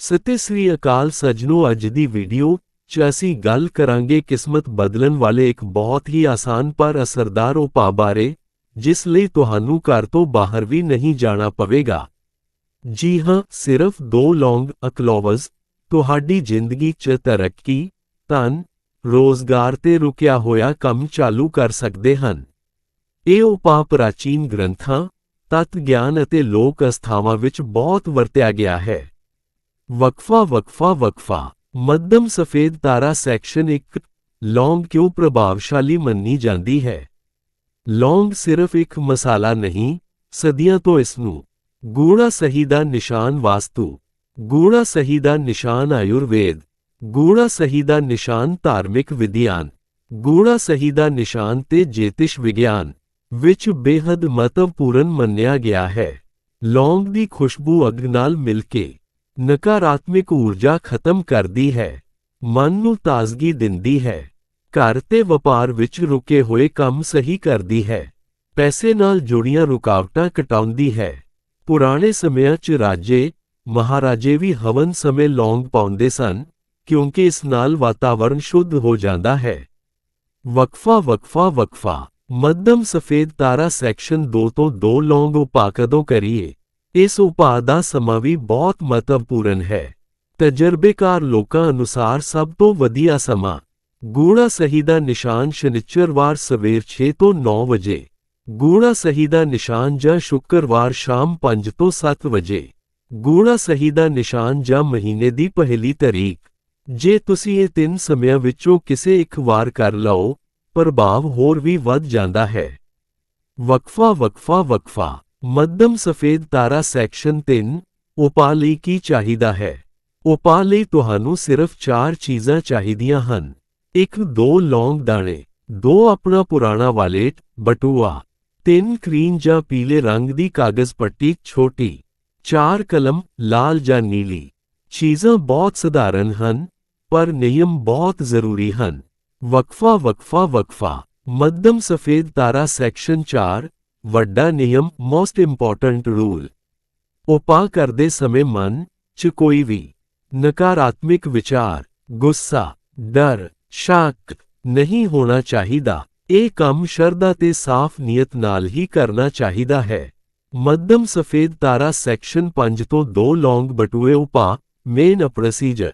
ਸਤਿ ਸ੍ਰੀ ਅਕਾਲ ਸੱਜਣੋ, ਅੱਜ ਦੀ ਵੀਡੀਓ 'ਚ ਅਸੀਂ ਗੱਲ ਕਰਾਂਗੇ ਕਿਸਮਤ ਬਦਲਣ ਵਾਲੇ ਇੱਕ ਬਹੁਤ ਹੀ ਆਸਾਨ ਪਰ ਅਸਰਦਾਰ ਉਪਾਅ ਬਾਰੇ, ਜਿਸ ਲਈ ਤੁਹਾਨੂੰ ਘਰ ਤੋਂ ਬਾਹਰ ਵੀ ਨਹੀਂ ਜਾਣਾ ਪਵੇਗਾ। ਜੀ ਹਾਂ, ਸਿਰਫ ਦੋ ਲੌਂਗ ਅਕਲੋਵਜ਼ ਤੁਹਾਡੀ ਜ਼ਿੰਦਗੀ 'ਚ ਤਰੱਕੀ, ਧਨ, ਰੋਜ਼ਗਾਰ ਤੇ ਰੁਕਿਆ ਹੋਇਆ ਕੰਮ ਚਾਲੂ ਕਰ ਸਕਦੇ ਹਨ। ਇਹ ਉਪਾਅ ਪ੍ਰਾਚੀਨ ਗ੍ਰੰਥਾਂ ਤਤ ਗਿਆਨ ਅਤੇ ਲੋਕ ਅਸਥਾਵਾਂ ਵਿੱਚ ਬਹੁਤ ਵਰਤਿਆ ਗਿਆ ਹੈ। ਵਕਫਾ ਵਕਫਾ ਵਕਫਾ। ਮੱਧਮ ਸਫੇਦ ਤਾਰਾ ਸੈਕਸ਼ਨ 1 ਲੌਂਗ ਕਿਉਂ ਪ੍ਰਭਾਵਸ਼ਾਲੀ ਮੰਨੀ ਜਾਂਦੀ ਹੈ? ਲੌਂਗ ਸਿਰਫ ਇੱਕ ਮਸਾਲਾ ਨਹੀਂ, ਸਦੀਆਂ ਤੋਂ ਇਸ ਨੂੰ। ਗੂੜਾ ਸਹੀ ਦਾ ਨਿਸ਼ਾਨ ਵਾਸਤੂ। ਗੂੜਾ ਸਹੀ ਦਾ ਨਿਸ਼ਾਨ ਆਯੁਰਵੇਦ। ਗੂੜਾ ਸਹੀ ਦਾ ਨਿਸ਼ਾਨ ਧਾਰਮਿਕ ਵਿਦਿਆਨ ਗੂੜਾ ਸਹੀ ਦਾ ਨਿਸ਼ਾਨ ਤੇ ਜੇਤਿਸ਼ ਵਿਗਿਆਨ, ਵਿੱਚ ਬੇਹੱਦ ਮਹੱਤਵਪੂਰਨ ਮੰਨਿਆ ਗਿਆ ਹੈ। ਲੌਂਗ ਦੀ ਖੁਸ਼ਬੂ ਅੱਗ ਨਾਲ ਮਿਲ ਕੇ ਨਕਾਰਾਤਮਿਕ ਊਰਜਾ ਖਤਮ ਕਰਦੀ ਹੈ, ਮਨ ਨੂੰ ਤਾਜ਼ਗੀ ਦਿੰਦੀ ਹੈ, ਘਰ ਤੇ ਵਪਾਰ ਵਿੱਚ ਰੁਕੇ ਹੋਏ ਕੰਮ ਸਹੀ ਕਰਦੀ ਹੈ, ਪੈਸੇ ਨਾਲ ਜੁੜੀਆਂ ਰੁਕਾਵਟਾਂ ਕਟਾਉਂਦੀ ਹੈ। ਪੁਰਾਣੇ ਸਮਿਆਂ 'ਚ ਰਾਜੇ, ਮਹਾਰਾਜੇ ਵੀ ਹਵਨ ਸਮੇਂ ਲੌਂਗ ਪਾਉਂਦੇ ਸਨ, ਕਿਉਂਕਿ ਇਸ ਨਾਲ ਵਾਤਾਵਰਣ ਸ਼ੁੱਧ ਹੋ ਜਾਂਦਾ ਹੈ। ਵਕਫਾ ਵਕਫਾ ਵਕਫਾ, ਮੱਧਮ ਸਫੇਦ ਤਾਰਾ ਸੈਕਸ਼ਨ 2 ਤੋਂ 2 ਲੌਂਗ ਉਪਾਅ ਕਦੋਂ ਕਰੀਏ? ਇਸ ਉਪਾਅ ਦਾ ਸਮਾਂ ਵੀ ਬਹੁਤ ਮਹੱਤਵਪੂਰਨ ਹੈ। ਤਜਰਬੇਕਾਰ ਲੋਕਾਂ ਅਨੁਸਾਰ ਸਭ ਤੋਂ ਵਧੀਆ ਸਮਾਂ ਗੂੜਾ ਸਹੀ ਦਾ ਨਿਸ਼ਾਨ ਸ਼ਨੀਚਰਵਾਰ ਸਵੇਰ 6 ਤੋਂ 9 ਵਜੇ, ਗੂੜਾ ਸਹੀ ਦਾ ਨਿਸ਼ਾਨ ਜਾਂ ਸ਼ੁੱਕਰਵਾਰ ਸ਼ਾਮ 5 ਤੋਂ 7 ਵਜੇ, ਗੂੜਾ ਸਹੀ ਦਾ ਨਿਸ਼ਾਨ ਜਾਂ ਮਹੀਨੇ ਦੀ ਪਹਿਲੀ ਤਾਰੀਖ ਜੇ ਤੁਸੀਂ ਇਹ ਤਿੰਨ ਸਮਿਆਂ ਵਿੱਚੋਂ ਕਿਸੇ ਇੱਕ ਵਾਰ ਕਰ ਲਓ, ਪ੍ਰਭਾਵ ਹੋਰ ਵੀ ਵੱਧ ਜਾਂਦਾ ਹੈ। ਵਕਫਾ ਵਕਫਾ ਵਕਫਾ। ਮੱਧਮ ਸਫੇਦ ਤਾਰਾ ਸੈਕਸ਼ਨ 3 ਉਪਾਅ ਲਈ ਕੀ ਚਾਹੀਦਾ ਹੈ? ਉਪਾਅ ਲਈ ਤੁਹਾਨੂੰ ਸਿਰਫ 4 ਚੀਜ਼ਾਂ ਚਾਹੀਦੀਆਂ ਹਨ। ਇੱਕ, ਦੋ ਲੌਂਗ ਦਾਣੇ, ਦੋ ਆਪਣਾ ਪੁਰਾਣਾ ਵਾਲੇਟ, ਬਟੂਆ, ਤਿੰਨ ਕਰੀਨ ਜਾਂ ਪੀਲੇ ਰੰਗ ਦੀ ਕਾਗਜ਼ ਪੱਟੀ ਛੋਟੀ, ਚਾਰ ਕਲਮ ਲਾਲ ਜਾਂ ਨੀਲੀ। ਚੀਜ਼ਾਂ ਬਹੁਤ ਸਧਾਰਨ ਹਨ, ਪਰ ਨਿਯਮ ਬਹੁਤ ਜ਼ਰੂਰੀ ਹਨ। ਵਕਫਾ ਵਕਫਾ ਵਕਫਾ ਮੱਧਮ ਸਫੇਦ ਤਾਰਾ ਸੈਕਸ਼ਨ 4 ਵੱਡਾ ਨਿਯਮ ਮੋਸਟ ਇੰਪੋਰਟੈਂਟ ਰੂਲ ਉਪਾਅ ਕਰਦੇ ਸਮੇਂ ਮਨ 'ਚ ਕੋਈ ਵੀ ਨਕਾਰਾਤਮਕ ਵਿਚਾਰ, ਗੁੱਸਾ, ਡਰ, ਸ਼ੱਕ ਨਹੀਂ ਹੋਣਾ ਚਾਹੀਦਾ। ਇਹ ਕੰਮ ਸ਼ਰਧਾ ਤੇ ਸਾਫ਼ ਨੀਅਤ ਨਾਲ ਹੀ ਕਰਨਾ ਚਾਹੀਦਾ ਹੈ। ਮੱਧਮ ਸਫੇਦ ਤਾਰਾ ਸੈਕਸ਼ਨ 5 ਤੋਂ 2 ਲੌਂਗ ਬਟੂਏ ਉਪਾਅ ਮੇਨ ਪ੍ਰੋਸੀਜਰ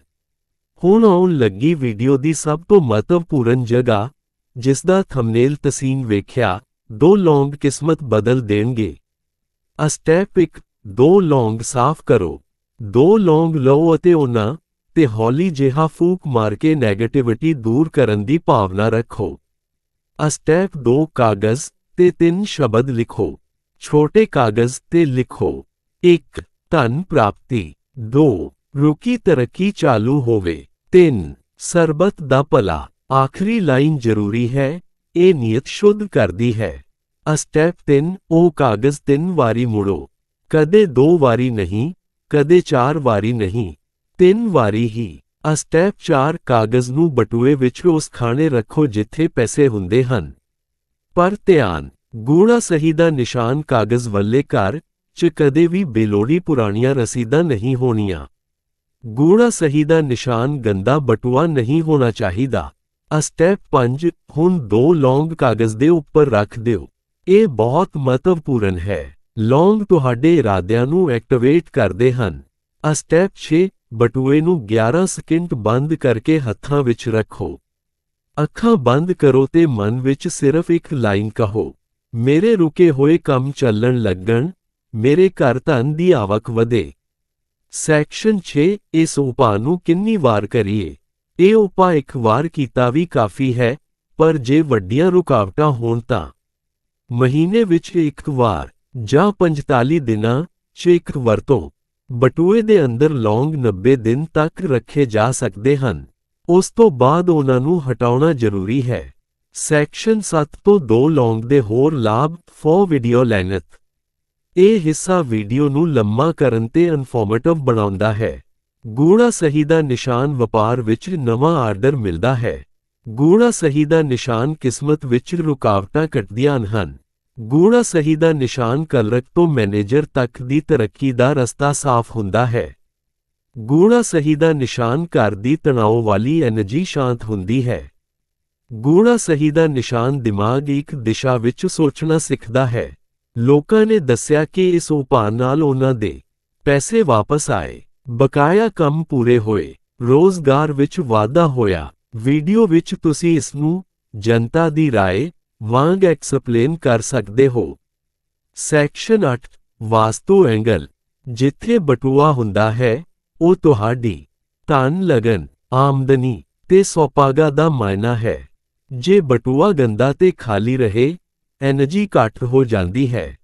ਹੁਣ ਆਉਣ ਲੱਗੀ ਵੀਡੀਓ ਦੀ ਸਭ ਤੋਂ ਮਹੱਤਵਪੂਰਨ ਜਗ੍ਹਾ ਜਿਸ ਦਾ ਥੰਬਨੇਲ ਤਸੀਨ ਵੇਖਿਆ ਦੋ ਲੌਂਗ ਕਿਸਮਤ ਬਦਲ ਦੇਣਗੇ ਅ ਸਟੈਪ 1 ਦੋ ਲੌਂਗ ਸਾਫ਼ ਕਰੋ ਦੋ ਲੌਂਗ ਲਓ ਅਤੇ ਉਹਨਾਂ ਤੇ ਹੌਲੀ ਜਿਹਾ ਫੂਕ ਮਾਰ ਕੇ 네ਗੇਟਿਵਿਟੀ ਦੂਰ ਕਰਨ ਦੀ ਭਾਵਨਾ ਰੱਖੋ ਅ ਸਟੈਪ 2 ਕਾਗਜ਼ ਤੇ ਤਿੰਨ ਸ਼ਬਦ ਲਿਖੋ ਛੋਟੇ ਕਾਗਜ਼ ਤੇ ਲਿਖੋ 1 ਧਨ ਪ੍ਰਾਪਤੀ 2 ਰੁਕੀ ਤਰੱਕੀ ਚਾਲੂ ਹੋਵੇ 3 ਸਰਬਤ ਦਾ ਭਲਾ ਆਖਰੀ ਲਾਈਨ ਜ਼ਰੂਰੀ ਹੈ ਇਹ ਨੀਅਤ ਸ਼ੁੱਧ ਕਰਦੀ ਹੈ ਅ ਸਟੈਪ 3 ਉਹ ਕਾਗਜ਼ ਤਿੰਨ ਵਾਰੀ ਮੁੜੋ। ਕਦੇ ਦੋ ਵਾਰੀ ਨਹੀਂ, ਕਦੇ ਚਾਰ ਵਾਰੀ ਨਹੀਂ, ਤਿੰਨ ਵਾਰੀ ਹੀ। ਅ ਸਟੈਪ 4 ਕਾਗਜ਼ ਨੂੰ ਬਟੂਏ ਵਿੱਚ ਉਸ ਖਾਣੇ ਰੱਖੋ ਜਿੱਥੇ ਪੈਸੇ ਹੁੰਦੇ ਹਨ। ਪਰ ਧਿਆਨ, ਗੂੜਾ ਸਹੀ ਦਾ ਨਿਸ਼ਾਨ ਕਾਗਜ਼ ਵੱਲੇ ਘਰ, 'ਚ ਕਦੇ ਵੀ ਬੇਲੋੜੀ ਪੁਰਾਣੀਆਂ ਰਸੀਦਾਂ ਨਹੀਂ ਹੋਣੀਆਂ। ਗੂੜਾ ਸਹੀ ਦਾ ਨਿਸ਼ਾਨ ਗੰਦਾ ਬਟੂਆ ਨਹੀਂ ਹੋਣਾ ਚਾਹੀਦਾ। ਅ ਸਟੈਪ 5 ਹੁਣ ਦੋ ਲੌਂਗ ਕਾਗਜ਼ ਦੇ ਉੱਪਰ ਰੱਖ ਦਿਓ। ਇਹ ਬਹੁਤ ਮਹੱਤਵਪੂਰਨ ਹੈ। ਲੌਂਗ ਤੁਹਾਡੇ ਇਰਾਦਿਆਂ ਨੂੰ ਐਕਟੀਵੇਟ ਕਰਦੇ ਹਨ। ਅ ਸਟੈਪ 6 ਬਟੂਏ ਨੂੰ 11 ਸਕਿੰਟ ਬੰਦ ਕਰਕੇ ਹੱਥਾਂ ਵਿੱਚ ਰੱਖੋ। ਅੱਖਾਂ ਬੰਦ ਕਰੋ ਤੇ ਮਨ ਵਿੱਚ ਸਿਰਫ ਇੱਕ ਲਾਈਨ ਕਹੋ, ਮੇਰੇ ਰੁਕੇ ਹੋਏ ਕੰਮ ਚੱਲਣ ਲੱਗਣ, ਮੇਰੇ ਘਰ ਧਨ ਦੀ ਆਵਕ ਵਧੇ। ਸੈਕਸ਼ਨ 6 ਇਸ ਉਪਾਅ ਨੂੰ ਕਿੰਨੀ ਵਾਰ ਕਰੀਏ? ਇਹ ਉਪਾਅ ਇੱਕ ਵਾਰ ਕੀਤਾ ਵੀ ਕਾਫੀ ਹੈ, ਪਰ ਜੇ ਵੱਡੀਆਂ ਰੁਕਾਵਟਾਂ ਹੋਣ ਤਾਂ। ਮਹੀਨੇ ਵਿੱਚ ਇੱਕ ਵਾਰ ਜਾਂ 45 ਦਿਨਾਂ 'ਚ ਇੱਕ ਵਰਤੋਂ ਬਟੂਏ ਦੇ ਅੰਦਰ ਲੌਂਗ 90 ਦਿਨ ਤੱਕ ਰੱਖੇ ਜਾ ਸਕਦੇ ਹਨ। ਉਸ ਤੋਂ ਬਾਅਦ ਉਹਨਾਂ ਨੂੰ ਹਟਾਉਣਾ ਜ਼ਰੂਰੀ ਹੈ। ਸੈਕਸ਼ਨ 7 ਤੋਂ 2 ਲੌਂਗ ਦੇ ਹੋਰ ਲਾਭ ਫੋ ਵੀਡੀਓ ਲੈਨਤ ਇਹ ਹਿੱਸਾ ਵੀਡੀਓ ਨੂੰ ਲੰਮਾ ਕਰਨ ਤੇ ਇਨਫੋਰਮੇਟਿਵ ਬਣਾਉਂਦਾ ਹੈ। ਗੂੜਾ ਸਹੀ ਦਾ ਨਿਸ਼ਾਨ ਵਪਾਰ ਵਿੱਚ ਨਵਾਂ ਆਰਡਰ ਮਿਲਦਾ ਹੈ। ਗੂੜਾ ਸਹੀ ਦਾ ਨਿਸ਼ਾਨ ਕਿਸਮਤ ਵਿੱਚ ਰੁਕਾਵਟਾਂ ਕੱਟਦੀਆਂ ਹਨ। ਗੂੜਾ ਸਹੀ ਦਾ ਨਿਸ਼ਾਨ ਕਲਰਕ ਤੋਂ ਮੈਨੇਜਰ ਤੱਕ ਦੀ ਤਰੱਕੀ ਦਾ ਰਸਤਾ ਸਾਫ਼ ਹੁੰਦਾ ਹੈ। ਗੂੜਾ ਸਹੀ ਦਾ ਨਿਸ਼ਾਨ ਘਰ ਦੀ ਤਣਾਅ ਵਾਲੀ એનર્ਜੀ ਸ਼ਾਂਤ ਹੁੰਦੀ ਹੈ। ਗੂੜਾ ਸਹੀ ਦਾ ਨਿਸ਼ਾਨ ਦਿਮਾਗ ਇੱਕ ਦਿਸ਼ਾ ਵਿੱਚ ਸੋਚਣਾ ਸਿੱਖਦਾ ਹੈ। ਲੋਕਾਂ ਨੇ ਦੱਸਿਆ ਕਿ ਇਸ ਉਪਾਅ ਨਾਲ ਉਹਨਾਂ ਦੇ ਪੈਸੇ ਵਾਪਸ ਆਏ। ਬਕਾਇਆ ਕੰਮ ਪੂਰੇ ਹੋਏ। ਰੋਜ਼ਗਾਰ ਵਿੱਚ ਵਾਧਾ ਹੋਇਆ। ਵੀਡੀਓ ਵਿੱਚ ਤੁਸੀਂ ਇਸ ਨੂੰ ਜਨਤਾ ਦੀ رائے ਵਾਂਗ ਐਕਸਪਲੇਨ ਕਰ ਸਕਦੇ ਹੋ। ਸੈਕਸ਼ਨ 8 ਵਾਸਤੂ ਐਂਗਲ, ਜਿੱਥੇ ਬਟੂਆ ਹੁੰਦਾ ਹੈ, ਉਹ ਤੁਹਾਡੀ ਧਨ, ਲਗਨ, ਆਮਦਨੀ ਤੇ ਸੌਪਾਗਾ ਦਾ ਮਾਇਨਾ ਹੈ। ਜੇ ਬਟੂਆ ਗੰਦਾ ਤੇ ਖਾਲੀ ਰਹੇ એનર્ਜੀ ਘੱਟ ਹੋ ਜਾਂਦੀ ਹੈ।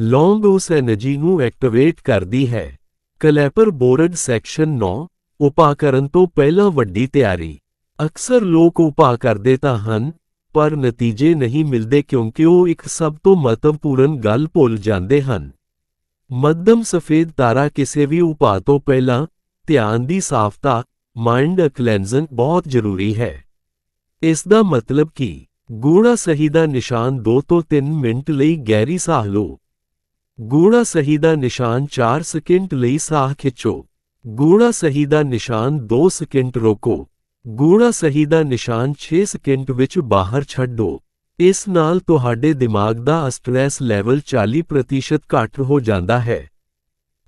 ਲੌਂਗ ਉਸ એનર્ਜੀ ਨੂੰ ਐਕਟੀਵੇਟ ਕਰਦੀ ਹੈ। ਕਲੈਪਰ ਬੋਰਡ ਸੈਕਸ਼ਨ 9 ਉਪਾਕਰਨ ਤੋਂ ਪਹਿਲਾਂ ਵੱਡੀ ਤਿਆਰੀ। ਅਕਸਰ ਲੋਕ ਉਪਾਅ ਕਰਦੇ ਤਾਂ ਹਨ, ਪਰ ਨਤੀਜੇ ਨਹੀਂ ਮਿਲਦੇ ਕਿਉਂਕਿ ਉਹ ਇੱਕ ਸਭ ਤੋਂ ਮਹੱਤਵਪੂਰਨ ਗੱਲ ਭੁੱਲ ਜਾਂਦੇ ਹਨ। ਮੱਧਮ ਸਫੇਦ ਤਾਰਾ ਕਿਸੇ ਵੀ ਉਪਾਅ ਤੋਂ ਪਹਿਲਾਂ ਧਿਆਨ ਦੀ ਸਾਫ਼ਤਾ ਮਾਈਂਡ ਕਲੈਂਜ਼ਨ ਬਹੁਤ ਜ਼ਰੂਰੀ ਹੈ। ਇਸ ਦਾ ਮਤਲਬ ਕਿ? ਗੂੜਾ ਸਹੀ ਦਾ ਨਿਸ਼ਾਨ 2 ਤੋਂ 3 ਮਿੰਟ ਲਈ ਗਹਿਰੀ ਸਾਹ ਲਓ। ਗੂੜਾ ਸਹੀ ਦਾ ਨਿਸ਼ਾਨ 4 ਸਕਿੰਟ ਲਈ ਸਾਹ ਖਿੱਚੋ। ਗੂੜਾ ਸਹੀ ਦਾ ਨਿਸ਼ਾਨ 2 ਸਕਿੰਟ ਰੋਕੋ। ਗੂੜਾ ਸਹੀ ਦਾ ਨਿਸ਼ਾਨ 6 ਸਕਿੰਟ ਵਿੱਚ ਬਾਹਰ ਛੱਡੋ। ਇਸ ਨਾਲ ਤੁਹਾਡੇ ਦਿਮਾਗ ਦਾ ਸਟ੍ਰੈਸ ਲੈਵਲ 40% ਘੱਟ ਹੋ ਜਾਂਦਾ ਹੈ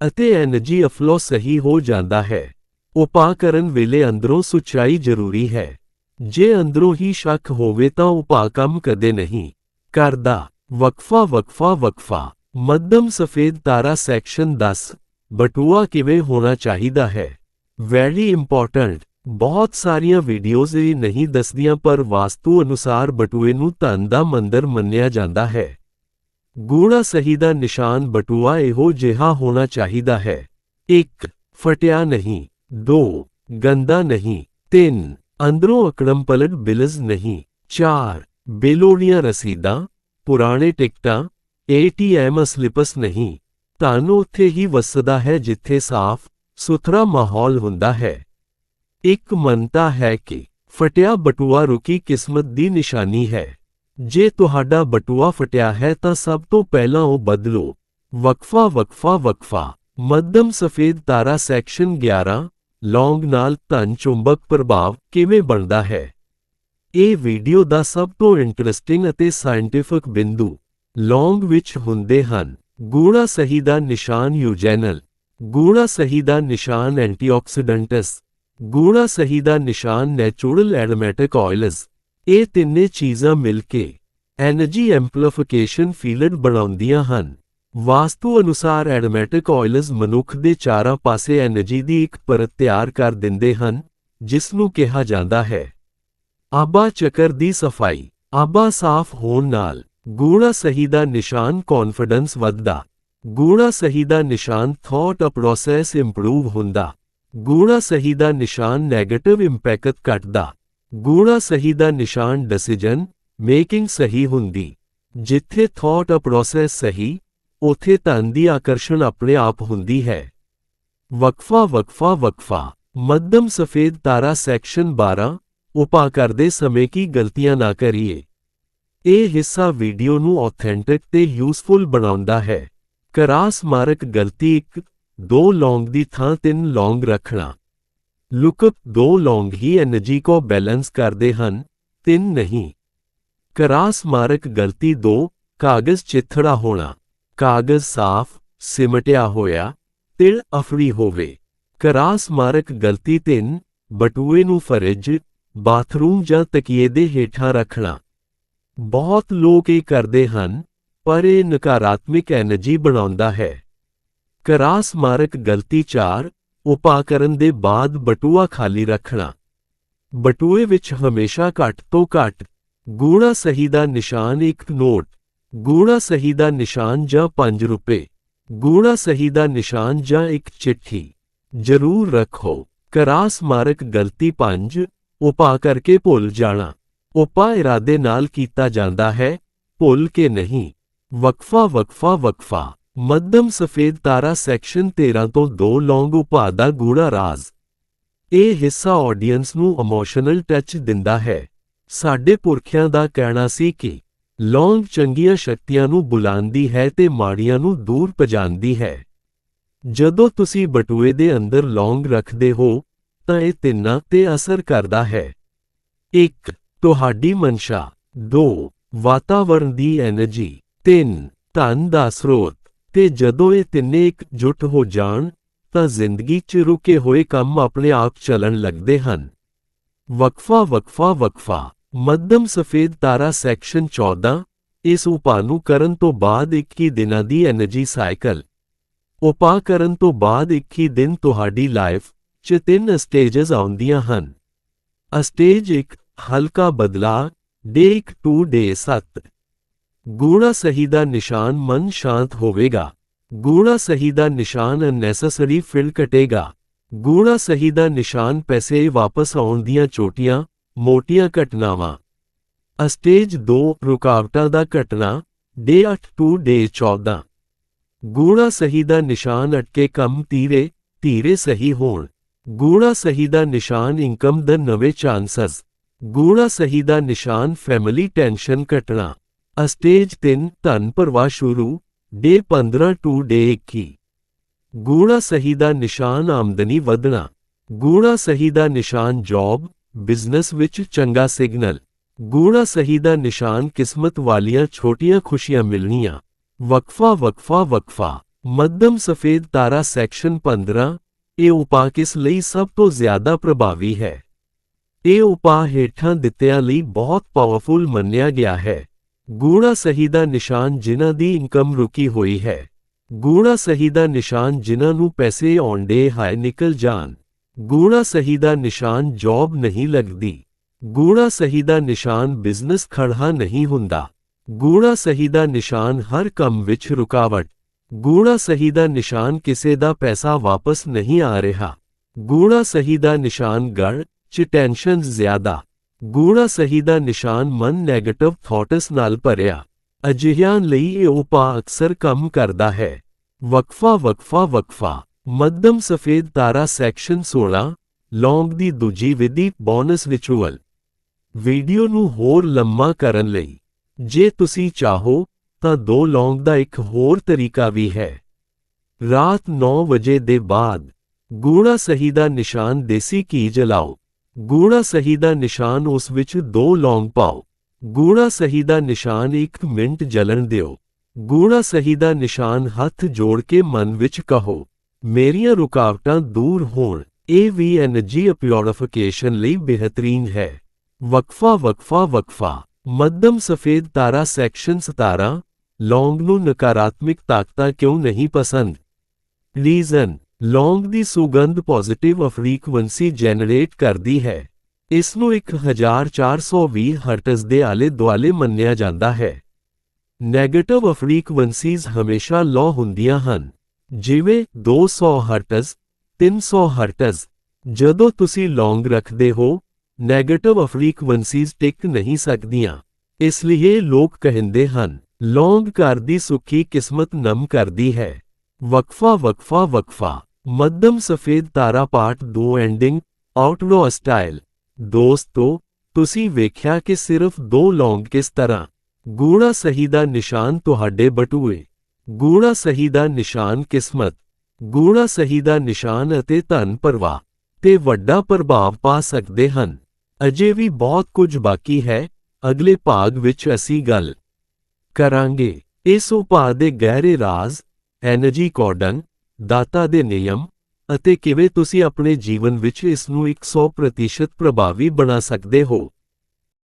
ਅਤੇ એનર્ਜੀ ਅਫਲੋ ਸਹੀ ਹੋ ਜਾਂਦਾ ਹੈ। ਉਪਾਅ ਕਰਨ ਵੇਲੇ ਅੰਦਰੋਂ ਸੁਚਾਈ ਜ਼ਰੂਰੀ ਹੈ। ਜੇ ਅੰਦਰੋਂ ਹੀ ਸ਼ੱਕ ਹੋਵੇ ਤਾਂ ਉਪਾਅ ਕੰਮ ਕਦੇ ਨਹੀਂ ਕਰਦਾ। ਵਕਫਾ ਵਕਫਾ ਵਕਫਾ। ਮੱਧਮ ਸਫੇਦ ਤਾਰਾ ਸੈਕਸ਼ਨ 10 ਬਟੂਆ ਕਿਵੇਂ ਹੋਣਾ ਚਾਹੀਦਾ ਹੈ? ਵੈਰੀ ਇੰਪੋਰਟੈਂਟ ਬਹੁਤ ਸਾਰੀਆਂ ਵੀਡੀਓਜ਼ ਇਹ ਨਹੀਂ ਦੱਸਦੀਆਂ, ਪਰ ਵਾਸਤੂ ਅਨੁਸਾਰ ਬਟੂਏ ਨੂੰ ਧਨ ਦਾ ਮੰਦਰ ਮੰਨਿਆ ਜਾਂਦਾ ਹੈ। ਗੂੜਾ ਸਹੀ ਦਾ ਨਿਸ਼ਾਨ ਬਟੂਆ ਇਹੋ ਜਿਹਾ ਹੋਣਾ ਚਾਹੀਦਾ ਹੈ। 1 ਫਟਿਆ ਨਹੀਂ। 2 ਗੰਦਾ ਨਹੀਂ। 3 ਅੰਦਰੋਂ ਅਕੜਮ ਪਲਟ ਬਿਲਜ਼ ਨਹੀਂ। 4 ਬੇਲੋੜੀਆਂ ਰਸੀਦਾਂ, ਪੁਰਾਣੇ ਟਿਕਟਾਂ, ਏਟੀਐਮ ਸਲਿਪਸ ਨਹੀਂ। ਧਨ ਉੱਥੇ ਹੀ ਵਸਦਾ ਹੈ ਜਿੱਥੇ ਸਾਫ਼ ਸੁਥਰਾ ਮਾਹੌਲ ਹੁੰਦਾ ਹੈ। ਇੱਕ ਮੰਨਤਾ ਹੈ ਕਿ ਫਟਿਆ ਬਟੂਆ ਰੁਕੀ ਕਿਸਮਤ ਦੀ ਨਿਸ਼ਾਨੀ ਹੈ। ਜੇ ਤੁਹਾਡਾ ਬਟੂਆ ਫਟਿਆ ਹੈ ਤਾਂ ਸਭ ਤੋਂ ਪਹਿਲਾਂ ਉਹ ਬਦਲੋ। ਵਕਫਾ ਵਕਫਾ ਵਕਫਾ। ਮੱਧਮ ਸਫੇਦ ਤਾਰਾ ਸੈਕਸ਼ਨ 11 ਲੌਂਗ ਨਾਲ ਧਨ ਚੁੰਬਕ ਪ੍ਰਭਾਵ ਕਿਵੇਂ ਬਣਦਾ ਹੈ? ਇਹ ਵੀਡੀਓ ਦਾ ਸਭ ਤੋਂ ਇੰਟਰਸਟਿੰਗ ਅਤੇ ਸਾਇੰਟਿਫਿਕ ਬਿੰਦੂ। ਲੌਂਗ ਵਿੱਚ ਹੁੰਦੇ ਹਨ। ਗੂੜਾ ਸਹੀ ਦਾ ਨਿਸ਼ਾਨ ਯੂਜੈਨਲ। ਗੂੜਾ ਸਹੀ ਦਾ ਨਿਸ਼ਾਨ ਐਂਟੀਆਕਸੀਡੈਂਟਸ। ਗੂੜਾ ਸਹੀ ਦਾ ਨਿਸ਼ਾਨ ਨੈਚੁਰਲ ਐਰੋਮੈਟਿਕ ਆਇਲਸ। ਇਹ ਤਿੰਨੇ ਚੀਜ਼ਾਂ ਮਿਲ ਕੇ ਐਨਰਜੀ ਐਮਪਲੀਫਿਕੇਸ਼ਨ ਫੀਲਡ ਬਣਾਉਂਦੀਆਂ ਹਨ। ਵਾਸਤੂ ਅਨੁਸਾਰ ਐਰੋਮੈਟਿਕ ਆਇਲਸ ਮਨੁੱਖ ਦੇ ਚਾਰਾਂ ਪਾਸੇ ਐਨਰਜੀ ਦੀ ਇੱਕ ਪਰਤ ਤਿਆਰ ਕਰ ਦਿੰਦੇ ਹਨ, ਜਿਸ ਨੂੰ ਕਿਹਾ ਜਾਂਦਾ ਹੈ। ਆਬਾ ਚੱਕਰ ਦੀ ਸਫ਼ਾਈ। ਆਬਾ ਸਾਫ਼ ਹੋਣ ਨਾਲ ਗੂੜਾ ਸਹੀ ਦਾ ਨਿਸ਼ਾਨ ਕੌਨਫੀਡੈਂਸ ਵੱਧਦਾ। ਗੂੜਾ ਸਹੀ ਦਾ ਨਿਸ਼ਾਨ ਥਾਟ ਅ ਪ੍ਰੋਸੈਸ ਇੰਪਰੂਵ ਹੁੰਦਾ। ਗੂੜਾ ਸਹੀ ਦਾ ਨਿਸ਼ਾਨ 네ਗੇਟਿਵ ਇੰਪੈਕਟ ਘਟਦਾ। ਗੂੜਾ ਸਹੀ ਦਾ ਨਿਸ਼ਾਨ ਡਿਸੀਜਨ ਮੇਕਿੰਗ ਸਹੀ ਹੁੰਦੀ। ਜਿੱਥੇ ਥੌਟ ਪ੍ਰੋਸੈਸ ਸਹੀ, ਉਥੇ ਧਨ ਦੀ ਆਕਰਸ਼ਣ ਆਪਣੇ ਆਪ ਹੁੰਦੀ ਹੈ। ਵਕਫਾ ਵਕਫਾ ਵਕਫਾ। ਮੱਧਮ ਸਫੇਦ ਤਾਰਾ ਸੈਕਸ਼ਨ 12 ਉਪਾ ਕਰਦੇ ਸਮੇਂ ਕੀ ਗਲਤੀਆਂ ਨਾ ਕਰੀਏ। ਇਹ ਹਿੱਸਾ ਵੀਡੀਓ ਨੂੰ ਆਥੈਂਟਿਕ ਤੇ ਯੂਸਫੁਲ ਬਣਾਉਂਦਾ ਹੈ। ਕਰਾਸ ਮਾਰਕ ਗਲਤੀ ਇੱਕ ਦੋ ਲੌਂਗ ਦੀ ਥਾਂ ਤਿੰਨ ਲੌਂਗ ਰੱਖਣਾ। ਲੁਕਅਪ ਦੋ ਲੌਂਗ ਹੀ એનર્ਜੀ ਕੋ ਬੈਲੈਂਸ ਕਰਦੇ ਹਨ, ਤਿੰਨ ਨਹੀਂ। ਕਰਾਸ ਮਾਰਕ ਗਲਤੀ ਦੋ, ਕਾਗਜ਼ ਚਿੱਥੜਾ ਹੋਣਾ। ਕਾਗਜ਼ ਸਾਫ਼, ਸਿਮਟਿਆ ਹੋਇਆ, ਤਿਲ ਅਫੜੀ ਹੋਵੇ। ਕਰਾਸ ਮਾਰਕ ਗਲਤੀ ਤਿੰਨ, ਬਟੂਏ ਨੂੰ ਫਰਿੱਜ, ਬਾਥਰੂਮ ਜਾਂ ਤਕੀਏ ਦੇ ਹੇਠਾਂ ਰੱਖਣਾ। ਬਹੁਤ ਲੋਕ ਇਹ ਕਰਦੇ ਹਨ, ਪਰ ਇਹ ਨਕਾਰਾਤਮਿਕ એનર્ਜੀ ਬਣਾਉਂਦਾ ਹੈ। ਕਰਾਸ ਮਾਰਕ ਗਲਤੀ 4 ਉਪਾਅ ਕਰਨ ਦੇ ਬਾਅਦ ਬਟੂਆ ਖਾਲੀ ਰੱਖਣਾ। ਬਟੂਏ ਵਿੱਚ ਹਮੇਸ਼ਾ ਘੱਟ ਤੋਂ ਘੱਟ ਗੂਣਾ ਸਹੀ ਦਾ ਨਿਸ਼ਾਨ ਇੱਕ ਨੋਟ ਗੂਣਾ ਸਹੀ ਦਾ ਨਿਸ਼ਾਨ ਜਾਂ 5 ਰੁਪਏ ਗੂਣਾ ਸਹੀ ਦਾ ਨਿਸ਼ਾਨ ਜਾਂ ਇੱਕ ਚਿੱਠੀ। ਜ਼ਰੂਰ ਰੱਖੋ, ਕਰਾਸ ਮਾਰਕ ਗਲਤੀ 5 ਉਪਾਅ ਕਰਕੇ ਭੁੱਲ ਜਾਣਾ। ਉਪਾਅ ਇਰਾਦੇ ਨਾਲ ਕੀਤਾ ਜਾਂਦਾ ਹੈ, ਭੁੱਲ ਕੇ ਨਹੀਂ। ਵਕਫਾ ਵਕਫਾ ਵਕਫਾ। ਮੱਧਮ ਸਫੇਦ ਤਾਰਾ ਸੈਕਸ਼ਨ 13 ਤੋਂ ਦੋ ਲੌਂਗ ਉਪਾ ਦਾ ਗੂੜਾ ਰਾਜ਼। ਇਹ ਹਿੱਸਾ ਆਡੀਅנס ਨੂੰ ਇਮੋਸ਼ਨਲ ਟੱਚ ਦਿੰਦਾ ਹੈ। ਸਾਡੇ ਪੁਰਖਿਆਂ ਦਾ ਕਹਿਣਾ ਸੀ ਕਿ ਲੌਂਗ ਚੰਗੀਆਂ ਸ਼ਕਤੀਆਂ ਨੂੰ ਬੁਲਾਉਂਦੀ ਹੈ ਤੇ ਮਾੜੀਆਂ ਨੂੰ ਦੂਰ ਭਜਾਉਂਦੀ ਹੈ। ਜਦੋਂ ਤੁਸੀਂ ਬਟੂਏ ਦੇ ਅੰਦਰ ਲੌਂਗ ਰੱਖਦੇ ਹੋ, ਤਾਂ ਇਹ ਤਿੰਨਾਂ ਤੇ ਅਸਰ ਕਰਦਾ ਹੈ। 1 ਤੁਹਾਡੀ ਮਨਸ਼ਾ। 2 ਵਾਤਾਵਰਣ ਦੀ એનર્ਜੀ 3 ਧਨ ਦਾ ਸਰੋਤ। ਤੇ ਜਦੋਂ ਇਹ ਤਿੰਨੇ ਇੱਕ ਜੁਟ ਹੋ ਜਾਣ, ਤਾਂ ਜ਼ਿੰਦਗੀ 'ਚ ਰੁਕੇ ਹੋਏ ਕੰਮ ਆਪਣੇ ਆਪ ਚੱਲਣ ਲੱਗਦੇ ਹਨ। ਵਕਫਾ ਵਕਫਾ ਵਕਫਾ। ਮੱਧਮ ਸਫੇਦ ਤਾਰਾ ਸੈਕਸ਼ਨ 14 ਇਸ ਉਪਾਅ ਨੂੰ ਕਰਨ ਤੋਂ ਬਾਅਦ 21 ਦਿਨਾਂ ਦੀ એનર્ਜੀ ਸਾਈਕਲ। ਉਪਾਅ ਕਰਨ ਤੋਂ ਬਾਅਦ 21 ਦਿਨ ਤੁਹਾਡੀ ਲਾਈਫ 'ਚ ਤਿੰਨ ਸਟੇजेस ਆਉਂਦੀਆਂ ਹਨ। ਸਟੇਜ ਇੱਕ, ਹਲਕਾ ਬਦਲਾ ਡੇ 1 2 ਡੇ 7 ਗੂੜਾ ਸਹੀ ਦਾ ਨਿਸ਼ਾਨ ਮਨ ਸ਼ਾਂਤ ਹੋਵੇਗਾ। ਗੂੜਾ ਸਹੀ ਦਾ ਨਿਸ਼ਾਨ ਅਨਨੈਸੈਸਰੀ ਫਿਲ ਕਟੇਗਾ। ਗੂੜਾ ਸਹੀ ਦਾ ਨਿਸ਼ਾਨ ਪੈਸੇ ਵਾਪਸ ਆਉਣ ਦੀਆਂ ਚੋਟੀਆਂ, ਮੋਟੀਆਂ ਘਟਨਾਵਾਂ। ਸਟੇਜ 2 ਰੁਕਾਵਟਾਂ ਦਾ ਘਟਨਾ, ਡੇ 8 ਟੂ ਡੇ 14 ਗੂੜਾ ਸਹੀ ਦਾ ਨਿਸ਼ਾਨ ਅਟਕੇ ਕੰਮ ਧੀਰੇ ਧੀਰੇ ਸਹੀ ਹੋਣ। ਗੂੜਾ ਸਹੀ ਦਾ ਨਿਸ਼ਾਨ ਇਨਕਮ ਦੇ ਨਵੇਂ ਚਾਂਸਸ। ਗੂੜਾ ਸਹੀ ਦਾ ਨਿਸ਼ਾਨ ਫੈਮਿਲੀ ਟੈਨਸ਼ਨ ਘਟਣਾ। ਸਟੇਜ 3 ਧਨ ਪ੍ਰਵਾਹ ਸ਼ੁਰੂ, ਡੇ 15 ਟੂ ਡੇ 21 ਗੂੜਾ ਸਹੀ ਦਾ ਨਿਸ਼ਾਨ ਆਮਦਨੀ ਵਧਣਾ। ਗੂੜਾ ਸਹੀ ਦਾ ਨਿਸ਼ਾਨ ਜੌਬ, ਬਿਜ਼ਨਸ ਵਿੱਚ ਚੰਗਾ ਸਿਗਨਲ। ਗੂੜਾ ਸਹੀ ਦਾ ਨਿਸ਼ਾਨ ਕਿਸਮਤ ਵਾਲੀਆਂ ਛੋਟੀਆਂ ਖੁਸ਼ੀਆਂ ਮਿਲਣੀਆਂ। ਵਕਫਾ ਵਕਫਾ ਵਕਫਾ। ਮੱਧਮ ਸਫੇਦ ਤਾਰਾ ਸੈਕਸ਼ਨ 15 ਇਹ ਉਪਾਅ ਕਿਸ ਲਈ ਸਭ ਤੋਂ ਜ਼ਿਆਦਾ ਪ੍ਰਭਾਵੀ ਹੈ? ਇਹ ਉਪਾਅ ਹੇਠਾਂ ਦਿੱਤਿਆਂ ਲਈ ਬਹੁਤ ਪਾਵਰਫੁਲ ਮੰਨਿਆ ਗਿਆ ਹੈ। ਗੂੜਾ ਸਹੀ ਦਾ ਨਿਸ਼ਾਨ ਜਿਨ੍ਹਾਂ ਦੀ ਇਨਕਮ ਰੁਕੀ ਹੋਈ ਹੈ। ਗੂੜਾ ਸਹੀ ਦਾ ਨਿਸ਼ਾਨ ਜਿਨ੍ਹਾਂ ਨੂੰ ਪੈਸੇ ਆਉਂਦੇ ਹਾਏ ਨਿਕਲ ਜਾਣ। ਗੂੜਾ ਸਹੀ ਦਾ ਨਿਸ਼ਾਨ ਜੌਬ ਨਹੀਂ ਲੱਗਦੀ। ਗੂੜਾ ਸਹੀ ਦਾ ਨਿਸ਼ਾਨ ਬਿਜ਼ਨਸ ਖੜਾ ਨਹੀਂ ਹੁੰਦਾ। ਗੂੜਾ ਸਹੀ ਦਾ ਨਿਸ਼ਾਨ ਹਰ ਕੰਮ ਵਿੱਚ ਰੁਕਾਵਟ। ਗੂੜਾ ਸਹੀ ਦਾ ਨਿਸ਼ਾਨ ਕਿਸੇ ਦਾ ਪੈਸਾ ਵਾਪਸ ਨਹੀਂ ਆ ਰਿਹਾ। ਗੂੜਾ ਸਹੀ ਦਾ ਨਿਸ਼ਾਨ ਗੜ ਚ ਟੈਨਸ਼ਨ ਜ਼ਿਆਦਾ। ਗੂੜਾ ਸਹੀ ਦਾ ਨਿਸ਼ਾਨ ਮਨ 네ਗੇਟਿਵ ਥਾਟਸ ਨਾਲ ਭਰਿਆ। ਅਜਿਹਿਆਂ ਲਈ ਇਹ ਉਪਾਅ ਅਕਸਰ ਕੰਮ ਕਰਦਾ ਹੈ। ਵਕਫਾ ਵਕਫਾ ਵਕਫਾ। ਮੱਧਮ ਸਫੇਦ ਤਾਰਾ ਸੈਕਸ਼ਨ 16 ਲੌਂਗ ਦੀ ਦੂਜੀ ਵਿਧੀ ਬੋਨਸ ਰਿਚੁਅਲ ਵੀਡੀਓ ਨੂੰ ਹੋਰ ਲੰਮਾ ਕਰਨ ਲਈ। ਜੇ ਤੁਸੀਂ ਚਾਹੋ, ਤਾਂ ਦੋ ਲੌਂਗ ਦਾ ਇੱਕ ਹੋਰ ਤਰੀਕਾ ਵੀ ਹੈ। ਰਾਤ 9 ਵਜੇ ਦੇ ਬਾਅਦ। ਗੂੜਾ ਸਹੀ ਦਾ ਨਿਸ਼ਾਨ ਦੇਸੀ ਘੀ ਜਲਾਓ। ਗੂੜਾ ਸਹੀ ਦਾ ਨਿਸ਼ਾਨ ਉਸ ਵਿੱਚ ਦੋ ਲੌਂਗ ਪਾਓ। ਗੂੜਾ ਸਹੀ ਦਾ ਨਿਸ਼ਾਨ ਇੱਕ ਮਿੰਟ ਜਲਣ ਦਿਓ। ਗੂੜਾ ਸਹੀ ਦਾ ਨਿਸ਼ਾਨ ਹੱਥ ਜੋੜ ਕੇ ਮਨ ਵਿੱਚ ਕਹੋ, ਮੇਰੀਆਂ ਰੁਕਾਵਟਾਂ ਦੂਰ ਹੋਣ। ਇਹ ਵੀ એનર્ਜੀ ਅਪਿਓਰਫਿਕੇਸ਼ਨ ਲਈ ਬਿਹਤਰੀਨ ਹੈ। ਵਕਫਾ ਵਕਫਾ ਵਕਫਾ। ਮੱਧਮ ਸਫੇਦ ਤਾਰਾ ਸੈਕਸ਼ਨ 17 ਲੌਂਗ ਨੂੰ ਨਕਾਰਾਤਮਕ ਤਾਕਤਾਂ ਕਿਉਂ ਨਹੀਂ ਪਸੰਦ? ਰੀਜ਼ਨ ਲੌਂਗ ਦੀ ਸੁਗੰਧ ਪੋਜ਼ਿਟਿਵ ਫ੍ਰੀਕੁਐਂਸੀ ਜਨਰੇਟ ਕਰਦੀ ਹੈ। ਇਸ ਨੂੰ 1420 ਹਰਟਜ਼ ਦੇ ਆਲੇ ਦੁਆਲੇ ਮੰਨਿਆ ਜਾਂਦਾ ਹੈ। 네ਗੇਟਿਵ ਫ੍ਰੀਕੁਐਂਸੀਜ਼ ਹਮੇਸ਼ਾ ਲੋ ਹੁੰਦੀਆਂ ਹਨ। ਜਿਵੇਂ 200 ਹਰਟਜ਼ 300 ਹਰਟਜ਼, ਜਦੋਂ ਤੁਸੀਂ ਲੌਂਗ ਰੱਖਦੇ ਹੋ 네ਗੇਟਿਵ ਫ੍ਰੀਕੁਐਂਸੀਜ਼ ਟਿਕ ਨਹੀਂ ਸਕਦੀਆਂ। ਇਸ ਲਈ ਲੋਕ ਕਹਿੰਦੇ ਹਨ, ਲੌਂਗ ਘਰ ਦੀ ਸੁੱਖੀ ਕਿਸਮਤ ਨਮ ਕਰਦੀ ਹੈ। ਵਕਫਾ ਵਕਫਾ ਵਕਫਾ ਮੱਧਮ ਸਫੇਦ ਤਾਰਾ ਪਾਠ 2 ਐਂਡਿੰਗ ਆਊਟਲੋ ਸਟਾਈਲ ਦੋਸਤੋ ਤੁਸੀਂ ਵੇਖਿਆ ਕਿ ਸਿਰਫ ਦੋ ਲੌਂਗ ਕਿਸ ਤਰ੍ਹਾਂ ਗੂੜਾ ਸਹੀ ਦਾ ਨਿਸ਼ਾਨ ਤੁਹਾਡੇ ਬਟੂਏ ਗੂੜਾ ਸਹੀ ਦਾ ਨਿਸ਼ਾਨ ਕਿਸਮਤ ਗੂੜਾ ਸਹੀ ਦਾ ਨਿਸ਼ਾਨ ਅਤੇ ਧਨ ਪ੍ਰਵਾਹ ਤੇ ਵੱਡਾ ਪ੍ਰਭਾਵ ਪਾ ਸਕਦੇ ਹਨ ਅਜੇ ਵੀ ਬਹੁਤ ਕੁਝ ਬਾਕੀ ਹੈ ਅਗਲੇ ਭਾਗ ਵਿੱਚ ਅਸੀਂ ਗੱਲ ਕਰਾਂਗੇ ਇਸ ਉਪਾਅ ਦੇ ਗਹਿਰੇ ਰਾਜ਼ ਐਨਰਜੀ ਕੋਡਨ ਦਾਤਾ ਦੇ ਨਿਯਮ ਅਤੇ ਕਿਵੇਂ ਤੁਸੀਂ ਆਪਣੇ ਜੀਵਨ ਵਿੱਚ ਇਸ ਨੂੰ 100% ਪ੍ਰਭਾਵੀ ਬਣਾ ਸਕਦੇ ਹੋ।